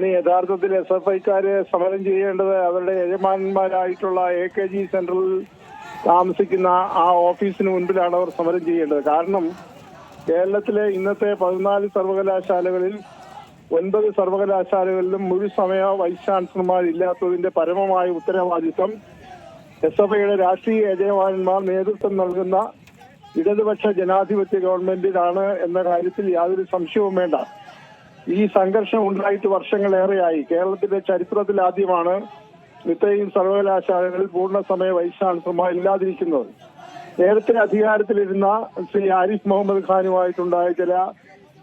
രമണി യഥാർത്ഥത്തിൽ S F ഐക്കാര് സമരം ചെയ്യേണ്ടത് അവരുടെ യജമാനന്മാരായിട്ടുള്ള എ കെ ജി സെൻട്രലിൽ താമസിക്കുന്ന ആ ഓഫീസിന് മുൻപിലാണ് അവർ സമരം ചെയ്യേണ്ടത്. കാരണം കേരളത്തിലെ ഇന്നത്തെ പതിനാല് സർവകലാശാലകളിൽ ഒൻപത് സർവകലാശാലകളിലും മുഴുസമയ വൈസ് ചാൻസലർമാരില്ലാത്തതിന്റെ പരമമായ ഉത്തരവാദിത്വം എസ് എഫ് ഐയുടെ രാഷ്ട്രീയ യജമാനന്മാർ നേതൃത്വം നൽകുന്ന ഇടതുപക്ഷ ജനാധിപത്യ ഗവൺമെന്റിനാണ് എന്ന കാര്യത്തിൽ യാതൊരു സംശയവും വേണ്ട. ഈ സംഘർഷം ഉണ്ടായിട്ട് വർഷങ്ങളേറെയായി. കേരളത്തിന്റെ ചരിത്രത്തിൽ ആദ്യമാണ് ഇത്രയും സർവകലാശാലകളിൽ പൂർണസമയ വൈസ് ചാൻസലർമാർ ഇല്ലാതിരിക്കുന്നത്. നേരത്തെ അധികാരത്തിലിരുന്ന ശ്രീ ആരിഫ് മുഹമ്മദ് ഖാനുമായിട്ടുണ്ടായ ചില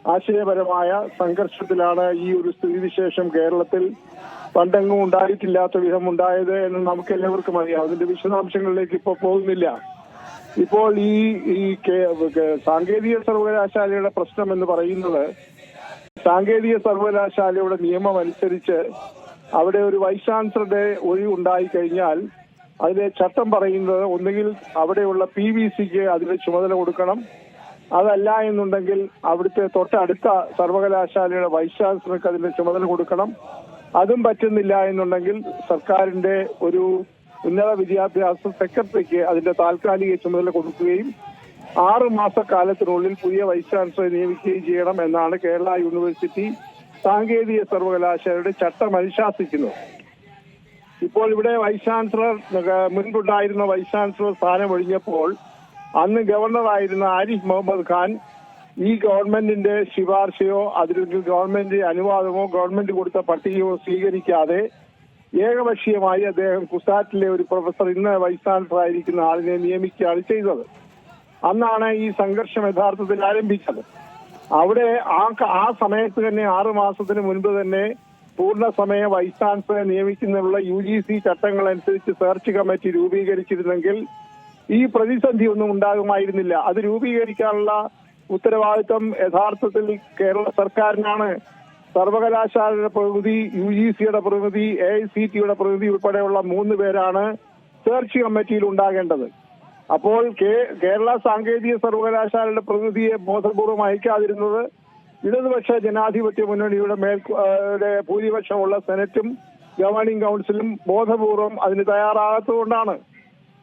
ആശയപരമായ സംഘർഷത്തിലാണ് ഈ ഒരു സ്ഥിതിവിശേഷം കേരളത്തിൽ പണ്ടെങ്ങും ഉണ്ടായിട്ടില്ലാത്ത വിധം ഉണ്ടായത് എന്ന് നമുക്ക് എല്ലാവർക്കും അറിയാം. അതിന്റെ വിശദാംശങ്ങളിലേക്ക് ഇപ്പോൾ പോകുന്നില്ല. ഇപ്പോൾ ഈ ഈ സാങ്കേതിക സർവകലാശാലയുടെ പ്രശ്നം എന്ന് പറയുന്നത് സാങ്കേതിക സർവകലാശാലയുടെ നിയമം അനുസരിച്ച് അവിടെ ഒരു വൈസ് ചാൻസലറുടെ ഒഴിവ് ഉണ്ടായി കഴിഞ്ഞാൽ അതിലെ ചട്ടം പറയുന്നത് ഒന്നുകിൽ അവിടെയുള്ള പി വി സിക്ക് അതിന്റെ ചുമതല കൊടുക്കണം. അതല്ല എന്നുണ്ടെങ്കിൽ അവിടുത്തെ തൊട്ടടുത്ത സർവകലാശാലയുടെ വൈസ് ചാൻസലർക്ക് അതിന്റെ ചുമതല കൊടുക്കണം. അതും പറ്റുന്നില്ല എന്നുണ്ടെങ്കിൽ സർക്കാരിന്റെ ഒരു ഉന്നത വിദ്യാഭ്യാസ സെക്രട്ടറിക്ക് അതിന്റെ താൽക്കാലിക ചുമതല കൊടുക്കുകയും ആറ് മാസക്കാലത്തിനുള്ളിൽ പുതിയ വൈസ് ചാൻസലറെ നിയമിക്കുകയും ചെയ്യണം എന്നാണ് കേരള യൂണിവേഴ്സിറ്റി സാങ്കേതിക സർവകലാശാലയുടെ ചട്ടം അനുശാസിക്കുന്നത്. ഇപ്പോൾ ഇവിടെ വൈസ് ചാൻസലർ മുൻപുണ്ടായിരുന്ന വൈസ് ചാൻസലർ സ്ഥാനം ഒഴിഞ്ഞപ്പോൾ അന്ന് ഗവർണറായിരുന്ന ആരിഫ് മുഹമ്മദ് ഖാൻ ഈ ഗവൺമെന്റിന്റെ ശുപാർശയോ അതിലെങ്കിൽ ഗവൺമെന്റ് അനുവാദമോ ഗവൺമെന്റ് കൊടുത്ത പട്ടികയോ സ്വീകരിക്കാതെ ഏകപക്ഷീയമായി അദ്ദേഹം കുസാറ്റിലെ ഒരു പ്രൊഫസർ ഇന്ന് വൈസ് ചാൻസലർ ആയിരിക്കുന്ന ആളിനെ നിയമിക്കുകയാണ് ചെയ്തത്. അന്നാണ് ഈ സംഘർഷം യഥാർത്ഥത്തിൽ ആരംഭിച്ചത്. അവിടെ ആ ആ സമയത്ത് തന്നെ ആറു മാസത്തിന് മുൻപ് തന്നെ പൂർണ സമയ വൈസ് ചാൻസലറെ നിയമിക്കുന്നതിനുള്ള യു ജി സി ചട്ടങ്ങൾ അനുസരിച്ച് സെർച്ച് കമ്മിറ്റി രൂപീകരിച്ചിരുന്നെങ്കിൽ ഈ പ്രതിസന്ധി ഒന്നും ഉണ്ടാകുമായിരുന്നില്ല. അത് രൂപീകരിക്കാനുള്ള ഉത്തരവാദിത്വം യഥാർത്ഥത്തിൽ കേരള സർക്കാരിനാണ്. സർവകലാശാലയുടെ പ്രതിനിധി യു ജി സിയുടെ പ്രതിനിധി എ ഐ സി ടിയുടെ പ്രതിനിധി ഉൾപ്പെടെയുള്ള മൂന്ന് പേരാണ് സെർച്ച് കമ്മിറ്റിയിൽ ഉണ്ടാകേണ്ടത്. അപ്പോൾ കേരള സാങ്കേതിക സർവകലാശാലയുടെ പ്രതിനിധിയെ ബോധപൂർവം അയക്കാതിരുന്നത് ഇടതുപക്ഷ ജനാധിപത്യ മുന്നണിയുടെ മേൽ ഭൂരിപക്ഷമുള്ള സെനറ്റും ഗവേണിംഗ് കൗൺസിലും ബോധപൂർവം അതിന് തയ്യാറാകാത്തതുകൊണ്ടാണ്.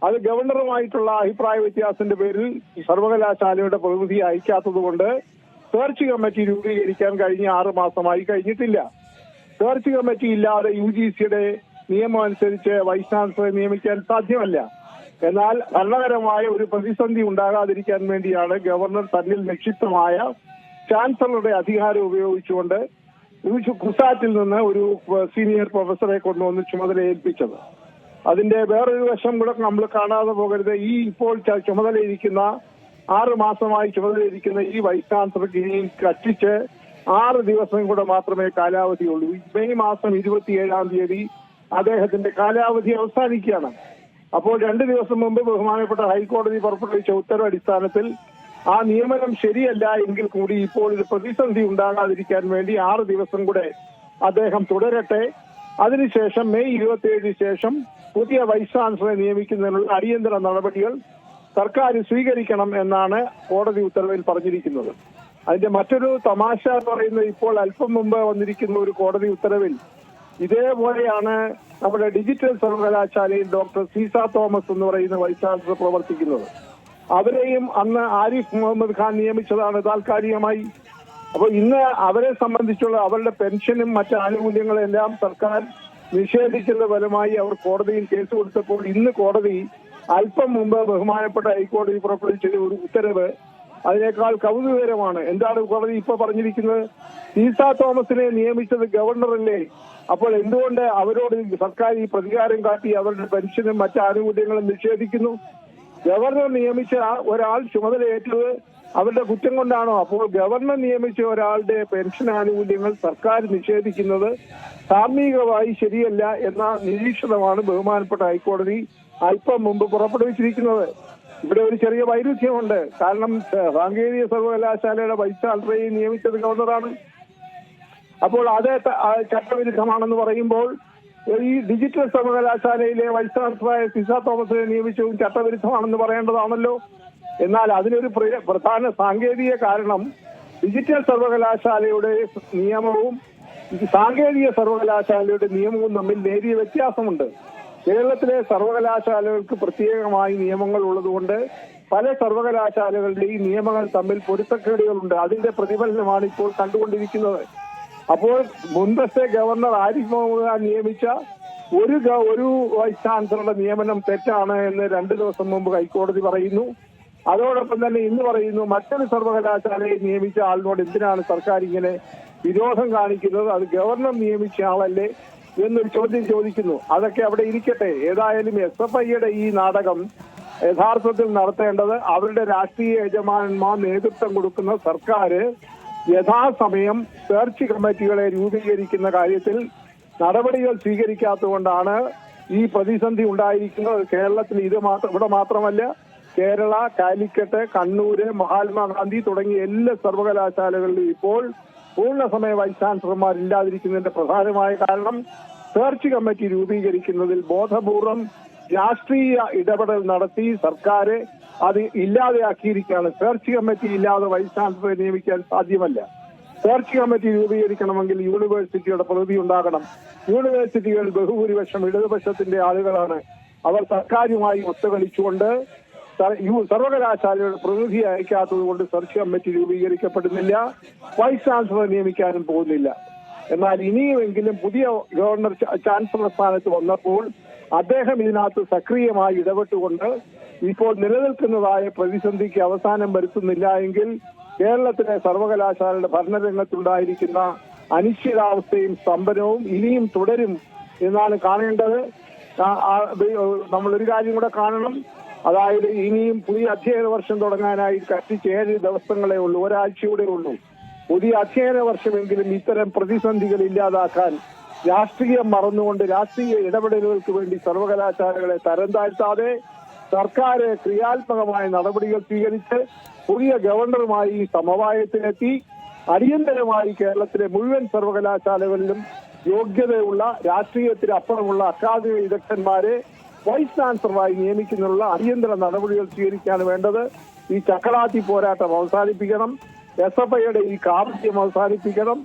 അത് ഗവർണറുമായിട്ടുള്ള അഭിപ്രായ വ്യത്യാസത്തിന്റെ പേരിൽ സർവകലാശാലയുടെ പ്രതിനിധി അയക്കാത്തതുകൊണ്ട് സെർച്ച് കമ്മിറ്റി രൂപീകരിക്കാൻ കഴിഞ്ഞ ആറ് മാസമായി കഴിഞ്ഞിട്ടില്ല. സെർച്ച് കമ്മിറ്റി ഇല്ലാതെ യു ജി സിയുടെ നിയമം അനുസരിച്ച് വൈസ് ചാൻസലറെ നിയമിക്കാൻ സാധ്യമല്ല. എന്നാൽ ഭരണകരമായ ഒരു പ്രതിസന്ധി ഉണ്ടാകാതിരിക്കാൻ വേണ്ടിയാണ് ഗവർണർ തന്നിൽ നിക്ഷിപ്തമായ ചാൻസലറുടെ അധികാരം ഉപയോഗിച്ചുകൊണ്ട് കുസാറ്റിൽ നിന്ന് ഒരു സീനിയർ പ്രൊഫസറെ കൊണ്ടുവന്ന് ചുമതല ഏൽപ്പിച്ചത്. അതിന്റെ വേറൊരു വശം കൂടെ നമ്മൾ കാണാതെ പോകരുത്. ഈ ഇപ്പോൾ ചുമതലയിരിക്കുന്ന ആറ് മാസമായി ചുമതലയിരിക്കുന്ന ഈ വൈസ് ചാൻസലർക്ക് ഇനി കഷ്ടിച്ച് ആറ് ദിവസം കൂടെ മാത്രമേ കാലാവധിയുള്ളൂ. മെയ് മാസം ഇരുപത്തിയേഴാം തീയതി അദ്ദേഹത്തിന്റെ കാലാവധി അവസാനിക്കുകയാണ്. അപ്പോൾ രണ്ട് ദിവസം മുമ്പ് ബഹുമാനപ്പെട്ട ഹൈക്കോടതി പുറപ്പെടുവിച്ച ഉത്തരവ് അടിസ്ഥാനത്തിൽ ആ നിയമനം ശരിയല്ല എങ്കിൽ കൂടി ഇപ്പോൾ ഇത് പ്രതിസന്ധി ഉണ്ടാകാതിരിക്കാൻ വേണ്ടി ആറ് ദിവസം കൂടെ അദ്ദേഹം തുടരട്ടെ. അതിനുശേഷം മെയ് ഇരുപത്തിയേഴിന് ശേഷം പുതിയ വൈസ് ചാൻസലറെ നിയമിക്കുന്നതിനുള്ള അടിയന്തര നടപടികൾ സർക്കാർ സ്വീകരിക്കണം എന്നാണ് കോടതി ഉത്തരവിൽ പറഞ്ഞിരിക്കുന്നത്. അതിന്റെ മറ്റൊരു തമാശ എന്ന് പറയുന്നത് ഇപ്പോൾ അല്പം മുമ്പ് വന്നിരിക്കുന്ന ഒരു കോടതി ഉത്തരവിൽ ഇതേപോലെയാണ് നമ്മുടെ ഡിജിറ്റൽ സർവകലാശാലയിൽ ഡോക്ടർ സീസ തോമസ് എന്ന് പറയുന്ന വൈസ് ചാൻസലർ പ്രവർത്തിക്കുന്നത്. അവരെയും അന്ന് ആരിഫ് മുഹമ്മദ് ഖാൻ നിയമിച്ചതാണ് താൽക്കാലികമായി. അപ്പോൾ ഇന്ന് അവരെ സംബന്ധിച്ചുള്ള അവരുടെ പെൻഷനും മറ്റ് ആനുകൂല്യങ്ങളും എല്ലാം സർക്കാർ നിഷേധിച്ചതിന്റെ ഫലമായി അവർ കോടതിയിൽ കേസ് കൊടുത്തപ്പോൾ ഇന്ന് കോടതി അല്പം മുമ്പ് ബഹുമാനപ്പെട്ട ഹൈക്കോടതി പുറപ്പെടുവിച്ച ഒരു ഉത്തരവ് അതിനേക്കാൾ കൗതുകകരമാണ്. എന്താണ് കോടതി ഇപ്പൊ പറഞ്ഞിരിക്കുന്നത്? ഈസ തോമസിനെ നിയമിച്ചത് ഗവർണറല്ലേ? അപ്പോൾ എന്തുകൊണ്ട് അവരോട് സർക്കാർ ഈ പ്രതികാരം കാട്ടി അവരുടെ പെൻഷനും മറ്റു ആനുകൂല്യങ്ങളും നിഷേധിക്കുന്നു? ഗവർണർ നിയമിച്ച ഒരാൾ ചുമതലയേറ്റത് അവരുടെ കുറ്റം കൊണ്ടാണോ? അപ്പോൾ ഗവർണർ നിയമിച്ച ഒരാളുടെ പെൻഷൻ ആനുകൂല്യങ്ങൾ സർക്കാർ നിഷേധിക്കുന്നത് ധാർമ്മികമായി ശരിയല്ല എന്ന നിരീക്ഷണമാണ് ബഹുമാനപ്പെട്ട ഹൈക്കോടതി അല്പം മുമ്പ് പുറപ്പെടുവിച്ചിരിക്കുന്നത്. ഇവിടെ ഒരു ചെറിയ വൈരുദ്ധ്യമുണ്ട്. കാരണം സാങ്കേതിക സർവകലാശാലയുടെ വൈസ് ചാൻസലറെ നിയമിച്ചത് ഗവർണറാണ്. അപ്പോൾ അത് ചട്ടവിരുദ്ധമാണെന്ന് പറയുമ്പോൾ ഈ ഡിജിറ്റൽ സർവകലാശാലയിലെ വൈസ് ചാൻസലറായ സിസ തോമസിനെ നിയമിച്ചതും ചട്ടവിരുദ്ധമാണെന്ന് പറയേണ്ടതാണല്ലോ. എന്നാൽ അതിനൊരു പ്ര- പ്രധാന സാങ്കേതിക കാരണം ഡിജിറ്റൽ സർവകലാശാലയുടെ നിയമവും സാങ്കേതിക സർവകലാശാലയുടെ നിയമവും തമ്മിൽ നേരിയ വ്യത്യാസമുണ്ട്. കേരളത്തിലെ സർവകലാശാലകൾക്ക് പ്രത്യേകമായി നിയമങ്ങൾ ഉള്ളതുകൊണ്ട് പല സർവകലാശാലകളുടെയും നിയമങ്ങൾ തമ്മിൽ പൊരുത്തക്കേടുകളുണ്ട്. അതിന്റെ പ്രതിഫലനമാണ് ഇപ്പോൾ കണ്ടുകൊണ്ടിരിക്കുന്നത്. അപ്പോൾ മുൻപത്തെ ഗവർണർ ആരിഫ് മുഹമ്മദ് ഖാൻ നിയമിച്ച ഒരു ഒരു വൈസ് ചാൻസലറുടെ നിയമനം തെറ്റാണ് എന്ന് രണ്ടു ദിവസം മുമ്പ് ഹൈക്കോടതി പറയുന്നു. അതോടൊപ്പം തന്നെ ഇന്ന് പറയുന്നു മറ്റൊരു സർവകലാശാലയെ നിയമിച്ച ആളിനോട് എന്തിനാണ് സർക്കാർ ഇങ്ങനെ വിരോധം കാണിക്കുന്നത്? അത് ഗവർണർ നിയമിച്ച ആളല്ലേ? എന്നൊരു ചോദ്യം ചോദിക്കുന്നു. അതൊക്കെ അവിടെ ഇരിക്കട്ടെ. ഏതായാലും എസ് എഫ് ഐയുടെ ഈ നാടകം യഥാർത്ഥത്തിൽ നടത്തേണ്ടത് അവരുടെ രാഷ്ട്രീയ യജമാനന്മാർ നേതൃത്വം കൊടുക്കുന്ന സർക്കാർ യഥാസമയം സെർച്ച് കമ്മിറ്റികളെ രൂപീകരിക്കുന്ന കാര്യത്തിൽ നടപടികൾ സ്വീകരിക്കാത്തതുകൊണ്ടാണ് ഈ പ്രതിസന്ധി ഉണ്ടായിരിക്കുന്നത്. കേരളത്തിൽ ഇത് മാത്രം ഇവിടെ മാത്രമല്ല കേരള കാലിക്കറ്റ് കണ്ണൂര് മഹാത്മാഗാന്ധി തുടങ്ങിയ എല്ലാ സർവകലാശാലകളിലും ഇപ്പോൾ പൂർണസമയ വൈസ് ചാൻസലർമാർ ഇല്ലാതിരിക്കുന്നതിന്റെ പ്രധാനമായ കാരണം സെർച്ച് കമ്മിറ്റി രൂപീകരിക്കുന്നതിൽ ബോധപൂർവം രാഷ്ട്രീയ ഇടപെടൽ നടത്തി സർക്കാർ അത് ഇല്ലാതെയാക്കിയിരിക്കുകയാണ്. സെർച്ച് കമ്മിറ്റി ഇല്ലാതെ വൈസ് ചാൻസലറെ നിയമിക്കാൻ സാധ്യമല്ല. സെർച്ച് കമ്മിറ്റി രൂപീകരിക്കണമെങ്കിൽ യൂണിവേഴ്സിറ്റിയുടെ പ്രതിനിധി ഉണ്ടാകണം. യൂണിവേഴ്സിറ്റികൾ ബഹുഭൂരിപക്ഷം ഇടതുപക്ഷത്തിന്റെ ആളുകളാണ്. അവർ സർക്കാരുമായി ഒത്തുകളിച്ചുകൊണ്ട് സർവകലാശാലയുടെ പ്രതിനിധി അയക്കാത്തത് കൊണ്ട് സെർച്ച് കമ്മിറ്റി രൂപീകരിക്കപ്പെടുന്നില്ല. വൈസ് ചാൻസലർ നിയമിക്കാനും പോകുന്നില്ല. എന്നാൽ ഇനിയുമെങ്കിലും പുതിയ ഗവർണർ ചാൻസലർ സ്ഥാനത്ത് വന്നപ്പോൾ അദ്ദേഹം ഇതിനകത്ത് സക്രിയമായി ഇടപെട്ടുകൊണ്ട് ഇപ്പോൾ നിലനിൽക്കുന്നതായ പ്രതിസന്ധിക്ക് അവസാനം വരുത്തുന്നില്ല എങ്കിൽ കേരളത്തിലെ സർവകലാശാലയുടെ ഭരണരംഗത്തുണ്ടായിരിക്കുന്ന അനിശ്ചിതാവസ്ഥയും സ്തംഭനവും ഇനിയും തുടരും എന്നാണ് കാണേണ്ടത്. നമ്മൾ ഒരു കാര്യം കൂടെ കാണണം. അതായത് ഇനിയും പുതിയ അധ്യയന വർഷം തുടങ്ങാനായി കത്തിച്ച് ഏഴ് ദിവസങ്ങളേ ഉള്ളൂ ഒരാഴ്ചയുടെ ഉള്ളൂ. പുതിയ അധ്യയന വർഷമെങ്കിലും ഇത്തരം പ്രതിസന്ധികൾ ഇല്ലാതാക്കാൻ രാഷ്ട്രീയം മറന്നുകൊണ്ട് രാഷ്ട്രീയ ഇടപെടലുകൾക്ക് വേണ്ടി സർവകലാശാലകളെ തരം താഴ്ത്താതെ സർക്കാർ ക്രിയാത്മകമായ നടപടികൾ സ്വീകരിച്ച് പുതിയ ഗവർണറുമായി സമവായത്തിലെത്തി. അടിയന്തരമായി കേരളത്തിലെ മുഴുവൻ സർവകലാശാലകളിലും യോഗ്യതയുള്ള രാഷ്ട്രീയത്തിന് അപ്പുറമുള്ള അക്കാദമിക വിദഗ്ധന്മാരെ വൈസ് ചാൻസലറായി നിയമിക്കുന്നതിനുള്ള അടിയന്തര നടപടികൾ സ്വീകരിക്കാൻ വേണ്ടത്. ഈ ചക്രാത്തി പോരാട്ടം അവസാനിപ്പിക്കണം. എസ് എഫ് ഐയുടെ ഈ കാർഷ്യം അവസാനിപ്പിക്കണം.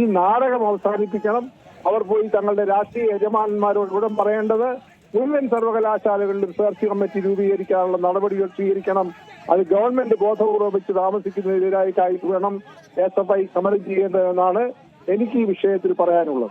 ഈ നാടകം അവസാനിപ്പിക്കണം. അവർ പോയി തങ്ങളുടെ രാഷ്ട്രീയ യജമാനന്മാരോട് ഇവിടെ പറയേണ്ടത് മുഴുവൻ സർവകലാശാലകളിലും സെർച്ച് കമ്മിറ്റി രൂപീകരിക്കാനുള്ള നടപടികൾ സ്വീകരിക്കണം. അത് ഗവൺമെന്റ് ബോധപൂർവം വെച്ച് താമസിക്കുന്നതിനെതിരായിട്ടായിട്ട് വേണം എസ് എഫ് ഐ സമരം ചെയ്യേണ്ടതെന്നാണ് എനിക്ക് ഈ വിഷയത്തിൽ പറയാനുള്ളത്.